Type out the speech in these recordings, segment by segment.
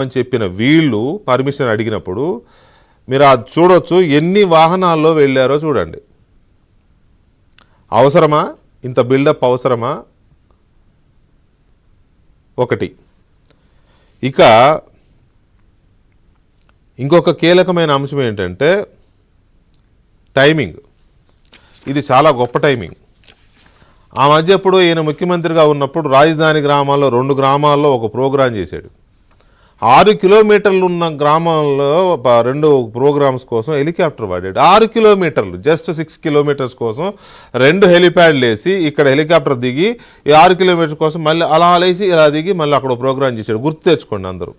అని చెప్పిన వీళ్ళు పర్మిషన్ అడిగినప్పుడు మీరు అది చూడొచ్చు ఎన్ని వాహనాల్లో వెళ్ళారో చూడండి. అవసరమా? ఇంత బిల్డప్ అవసరమా? ఒకటి. ఇక ఇంకొక కీలకమైన అంశం ఏంటంటే టైమింగ్. ఇది చాలా గొప్ప టైమింగ్. ఆ మధ్య ఎప్పుడు ఈయన ముఖ్యమంత్రిగా ఉన్నప్పుడు రాజధాని గ్రామాల్లో రెండు గ్రామాల్లో ఒక ప్రోగ్రాం చేశాడు. ఆరు కిలోమీటర్లు ఉన్న గ్రామంలో రెండు ప్రోగ్రామ్స్ కోసం హెలికాప్టర్ వాడాడు. ఆరు కిలోమీటర్లు జస్ట్ సిక్స్ కిలోమీటర్స్ కోసం రెండు హెలిప్యాడ్లు వేసి ఇక్కడ హెలికాప్టర్ దిగి ఈ ఆరు కిలోమీటర్స్ కోసం మళ్ళీ అలా లేచి ఇలా దిగి మళ్ళీ అక్కడ ప్రోగ్రాం చేశాడు. గుర్తు తెచ్చుకోండి అందరూ.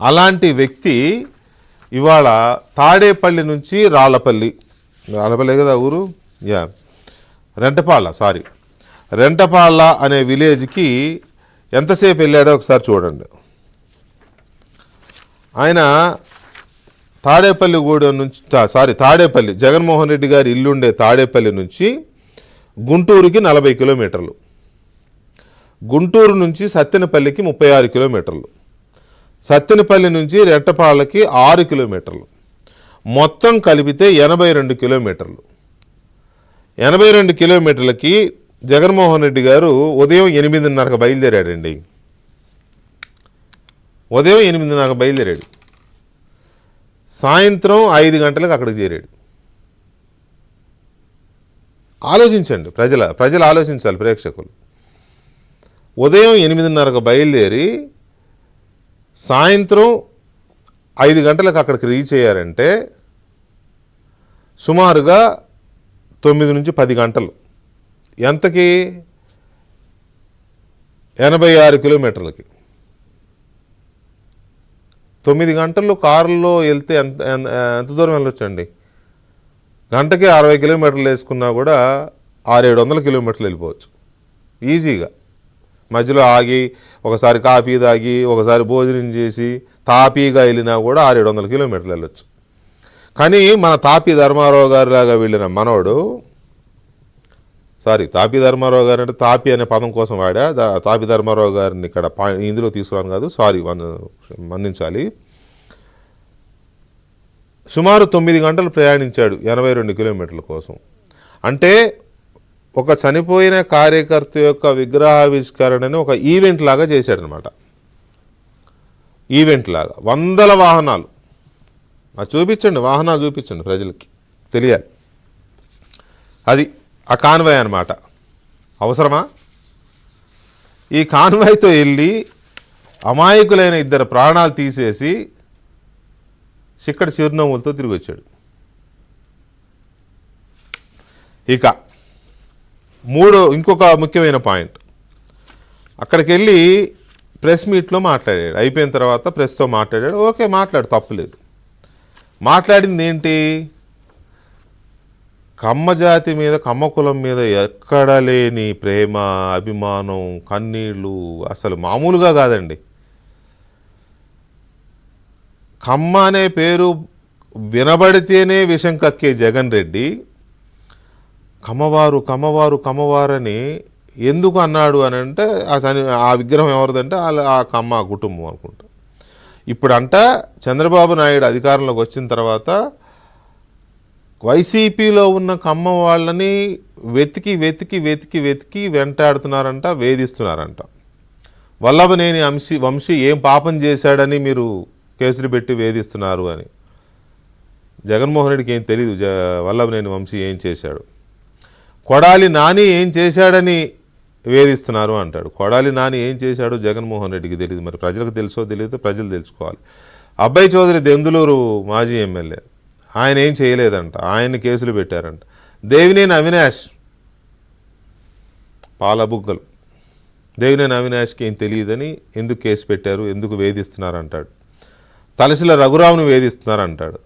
అలాంటి వ్యక్తి ఇవాళ తాడేపల్లి నుంచి రాళ్ళపల్లి రాళ్ళపల్లి కదా ఊరు? యా రెంటపాళ్ళ సారీ రెంటపాళ్ళ అనే విలేజ్కి ఎంతసేపు వెళ్ళాడో ఒకసారి చూడండి. ఆయన తాడేపల్లిగూడెం నుంచి తా- సారీ తాడేపల్లి జగన్మోహన్ రెడ్డి గారి ఇల్లుండే తాడేపల్లి నుంచి గుంటూరుకి నలభై కిలోమీటర్లు. గుంటూరు నుంచి సత్తెనపల్లికి ముప్పై ఆరు కిలోమీటర్లు. సత్తెనపల్లి నుంచి రెట్టపాళ్ళకి ఆరు కిలోమీటర్లు. మొత్తం కలిపితే ఎనభై రెండు కిలోమీటర్లు. ఎనభై రెండు కిలోమీటర్లకి జగన్మోహన్ రెడ్డి గారు ఉదయం ఎనిమిదిన్నరకు బయలుదేరాడండి. ఉదయం ఎనిమిదిన్నరకు బయలుదేరాడు. సాయంత్రం ఐదు గంటలకు అక్కడికి చేరాడు. ఆలోచించండి ప్రజల ప్రజలు ఆలోచించాలి ప్రేక్షకులు. ఉదయం ఎనిమిదిన్నరకు బయలుదేరి సాయంత్రం ఐదు గంటలకు అక్కడికి రీచ్ అయ్యారంటే సుమారుగా తొమ్మిది నుంచి పది గంటలు. ఎంతకి? ఎనభై ఆరు కిలోమీటర్లకి. తొమ్మిది గంటల్లో కారులో వెళ్తే ఎంత ఎంత దూరం వెళ్ళొచ్చండి? గంటకి అరవై కిలోమీటర్లు వేసుకున్నా కూడా ఆరేడు వందల కిలోమీటర్లు వెళ్ళిపోవచ్చు. ఈజీగా. మధ్యలో ఆగి ఒకసారి కాఫీ తాగి ఒకసారి భోజనం చేసి తాపీగా వెళ్ళినా కూడా ఆరేడు వందల కిలోమీటర్లు వెళ్ళొచ్చు. కానీ మన తాపీ ధర్మారావు గారిలాగా వెళ్ళిన మనోడు సారీ తాపి ధర్మారావు గారు అంటే తాపి అనే పదం కోసం వాడా? తాపి ధర్మారావు గారిని ఇక్కడ ఇందులో తీసుకురాను కాదు సారీ మన్నించాలి. సుమారు తొమ్మిది గంటలు ప్రయాణించాడు ఎనభై రెండు కిలోమీటర్ల కోసం. అంటే ఒక చనిపోయిన కార్యకర్త యొక్క విగ్రహావిష్కరణని ఒక ఈవెంట్ లాగా చేశాడనమాట. ఈవెంట్ లాగా. వందల వాహనాలు. అది చూపించండి వాహనాలు చూపించండి ప్రజలకి. తెలియాలి. అది ఆ కాన్వాయ్ అనమాట అవసరమా? ఈ కాన్వాయ్తో వెళ్ళి అమాయకులైన ఇద్దరు ప్రాణాలు తీసేసి చిక్కటి చిరునవ్వులతో తిరిగి వచ్చాడు ఇక మూడో ఇంకొక ముఖ్యమైన పాయింట్. అక్కడికి వెళ్ళి ప్రెస్ మీట్లో మాట్లాడాడు. అయిపోయిన తర్వాత ప్రెస్తో మాట్లాడాడు. ఓకే మాట్లాడు తప్పులేదు మాట్లాడింది ఏంటి? కమ్మ జాతి మీద కమ్మ కులం మీద ఎక్కడ లేని ప్రేమ అభిమానం కన్నీళ్ళు అసలు మామూలుగా కాదండి. కమ్మ అనే పేరు వినబడితేనే విషం కక్కే జగన్ రెడ్డి. కమ్మవారు కమ్మవారు కమ్మవారని ఎందుకు అన్నాడు అని అంటే ఆ చని ఆ విగ్రహం ఎవరిదంటే వాళ్ళ ఆ కమ్మ కుటుంబం అనుకుంటా. ఇప్పుడంట చంద్రబాబు నాయుడు అధికారంలోకి వచ్చిన తర్వాత వైసీపీలో ఉన్న కమ్మ వాళ్ళని వెతికి వెతికి వెతికి వెతికి వెంటాడుతున్నారంట వేధిస్తున్నారంట. వల్లభనేని అంశీ వంశీ ఏం పాపం చేశాడని మీరు కేసులు పెట్టి వేధిస్తున్నారు అని. జగన్మోహన్ రెడ్డికి ఏం తెలియదు జ వల్లభనేని వంశీ ఏం చేశాడు. కొడాలి నాని ఏం చేశాడని వేధిస్తున్నారు అంటాడు. కొడాలి నాని ఏం చేశాడో జగన్మోహన్ రెడ్డికి తెలియదు మరి ప్రజలకు తెలుసో తెలియదు ప్రజలు తెలుసుకోవాలి. అబ్బాయి చౌదరి దెందులూరు మాజీ ఎమ్మెల్యే. ఆయన ఏం చేయలేదంట. ఆయన్ని కేసులు పెట్టారంట. దేవినేని అవినాష్. పాలబుగ్గలు. దేవినేని అవినాష్కి ఏం తెలియదని ఎందుకు కేసు పెట్టారు ఎందుకు వేధిస్తున్నారు అంటాడు తలసిల రఘురావును వేధిస్తున్నారంటాడు.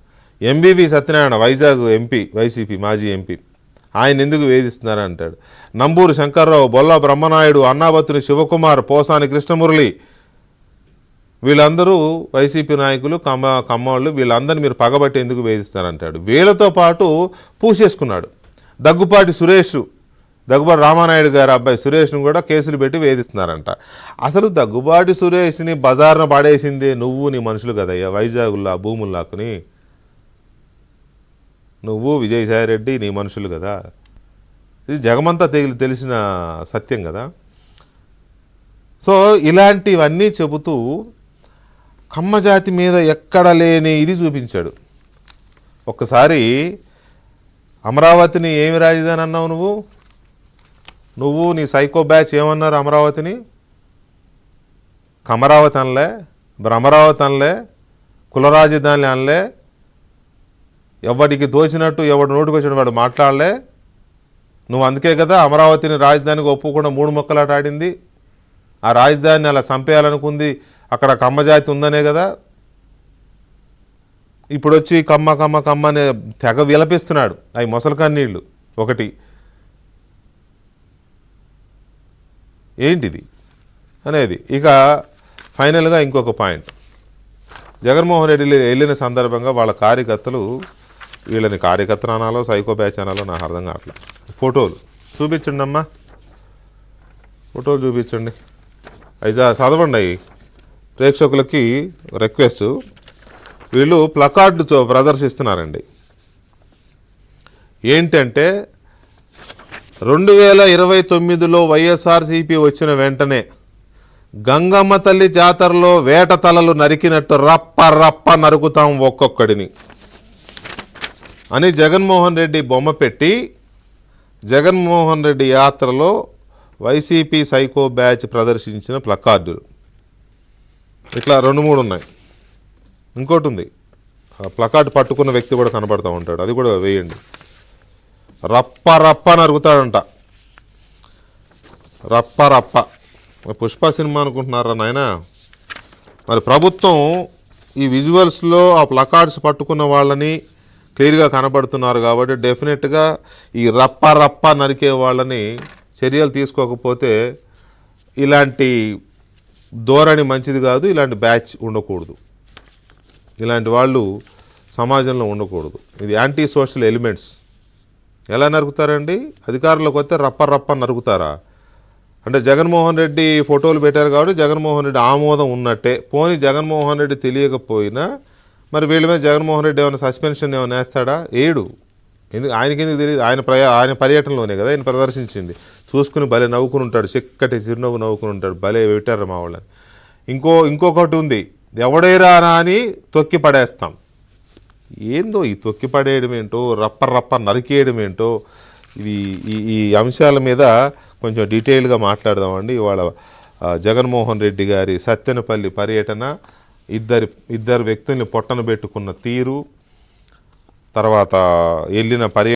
M B V Satyanarayana Vizag MP Y C P మాజీ ఎంపీ. ఆయన ఎందుకు వేధిస్తున్నారు అంటాడు నంబూరు శంకర్రావు బొల్ల బ్రహ్మనాయుడు అన్నాబత్తుని శివకుమార్ పోసాని కృష్ణమురళి వీళ్ళందరూ వైసీపీ నాయకులు కమ్మ కమ్మవాళ్ళు వీళ్ళందరినీ మీరు పగబట్టి ఎందుకు వేధిస్తారంటాడు? వీళ్ళతో పాటు పూసేసుకున్నాడు. దగ్గుపాటి సురేష్ దగ్గుబాటి రామానాయుడు గారి అబ్బాయి సురేష్ను కూడా కేసులు పెట్టి వేధిస్తున్నారంట. అసలు దగ్గుబాటి సురేష్ని బజార్న పడేసింది నువ్వు నీ మనుషులు కదయ్యా. వైజాగుల్లా ఆ భూములు లాక్కుని నువ్వు విజయసాయిరెడ్డి నీ మనుషులు కదా. ఇది జగమంతా తెగిలి తెలిసిన సత్యం కదా. సో ఇలాంటివన్నీ చెబుతూ కమ్మజాతి మీద ఎక్కడ లేని ఇది చూపించాడు. ఒక్కసారి అమరావతిని ఏమి రాజధాని అన్నావు నువ్వు? నువ్వు నీ సైకో బ్యాచ్ ఏమన్నారు అమరావతిని? కమరావతి అనలే భ్రమరావతి అనలే కులరాజధాని అనలే. ఎవడికి తోచినట్టు ఎవడు నోటుకొచ్చిన వాడు మాట్లాడలే. నువ్వు అందుకే కదా అమరావతిని రాజధానికి ఒప్పుకుండా మూడు మొక్కలాట ఆడింది. ఆ రాజధానిని అలా చంపేయాలనుకుంది అక్కడ కమ్మజాతి ఉందనే కదా. ఇప్పుడు వచ్చి కమ్మ కమ్మ కమ్మ అనే తెగ విలపిస్తున్నాడు. అవి మొసలు కన్నీళ్ళు ఒకటి. ఏంటిది? అనేది. ఇక ఫైనల్గా ఇంకొక పాయింట్. జగన్మోహన్ రెడ్డి వెళ్ళిన సందర్భంగా వాళ్ళ కార్యకర్తలు వీళ్ళని కార్యకర్తలు అనాలో సైకో బ్యాచ్ అనాలో నాకు అర్థం కావట్లేదు ఫోటోలు చూపించండి అమ్మా ఫోటోలు చూపించండి. అయితే చదవండి అవి ప్రేక్షకులకి రిక్వెస్ట్ వీళ్ళు ప్లకార్డుతో ప్రదర్శిస్తున్నారండి. ఏంటంటే రెండు వేల ఇరవై తొమ్మిదిలో వైఎస్ఆర్సీపీ వచ్చిన వెంటనే గంగమ్మ తల్లి జాతరలో వేట తలలు నరికినట్టు రప్ప రప్ప నరుకుతాం ఒక్కొక్కడిని. అని జగన్మోహన్ రెడ్డి బొమ్మ పెట్టి జగన్మోహన్ రెడ్డి యాత్రలో వైసీపీ సైకో బ్యాచ్ ప్రదర్శించిన ప్లకార్డులు ఇట్లా రెండు మూడు ఉన్నాయి. ఇంకోటి ఉంది. ప్లకార్డ్ పట్టుకున్న వ్యక్తి కూడా కనబడతా ఉంటాడు. అది కూడా వేయండి. రప్ప రప్ప నరుగుతాడంట రప్ప రప్ప. పుష్ప సినిమా అనుకుంటున్నారా నాయన? మరి ప్రభుత్వం ఈ విజువల్స్లో ఆ ప్లకార్డ్స్ పట్టుకున్న వాళ్ళని క్లియర్గా కనబడుతున్నారు కాబట్టి డెఫినెట్గా ఈ రప్ప రప్ప నరికే వాళ్ళని చర్యలు తీసుకోకపోతే ఇలాంటి ధోరణి మంచిది కాదు ఇలాంటి బ్యాచ్ ఉండకూడదు. ఇలాంటి వాళ్ళు సమాజంలో ఉండకూడదు. ఇది యాంటీ సోషల్ ఎలిమెంట్స్ ఎలా నరుకుతారండి? అధికారంలోకి వస్తే రప్ప రప్ప నరుకుతారా? అంటే జగన్మోహన్ రెడ్డి ఫోటోలు పెట్టారు కాబట్టి జగన్మోహన్ రెడ్డి ఆమోదం ఉన్నట్టే. పోనీ జగన్మోహన్ రెడ్డి తెలియకపోయినా మరి వీళ్ళ మీద జగన్మోహన్ రెడ్డి ఏమైనా సస్పెన్షన్ ఏమైనా వేస్తాడా? ఏడు. ఎందుకు ఆయనకి ఎందుకు తెలియదు ఆయన ప్రయా ఆయన పర్యటనలోనే కదా ఆయన ప్రదర్శించింది. చూసుకుని భలే నవ్వుకుని ఉంటాడు. చిక్కటి చిరునవ్వు నవ్వుకుని ఉంటాడు. భలే పెట్టారు మా వాళ్ళని. ఇంకో ఇంకొకటి ఉంది. ఎవడేరా అని తొక్కి పడేస్తాం. ఏందో ఈ తొక్కి పడేయడం ఏంటో రప్ప రప్ప నరికేయడం ఏంటో ఇది ఈ ఈ అంశాల మీద కొంచెం డీటెయిల్గా మాట్లాడదామండి. ఇవాళ జగన్మోహన్ రెడ్డి గారి సత్తెనపల్లి పర్యటన ఇద్దరి ఇద్దరు వ్యక్తుల్ని పొట్టన పెట్టుకున్న తీరు తర్వాత వెళ్ళిన పర్య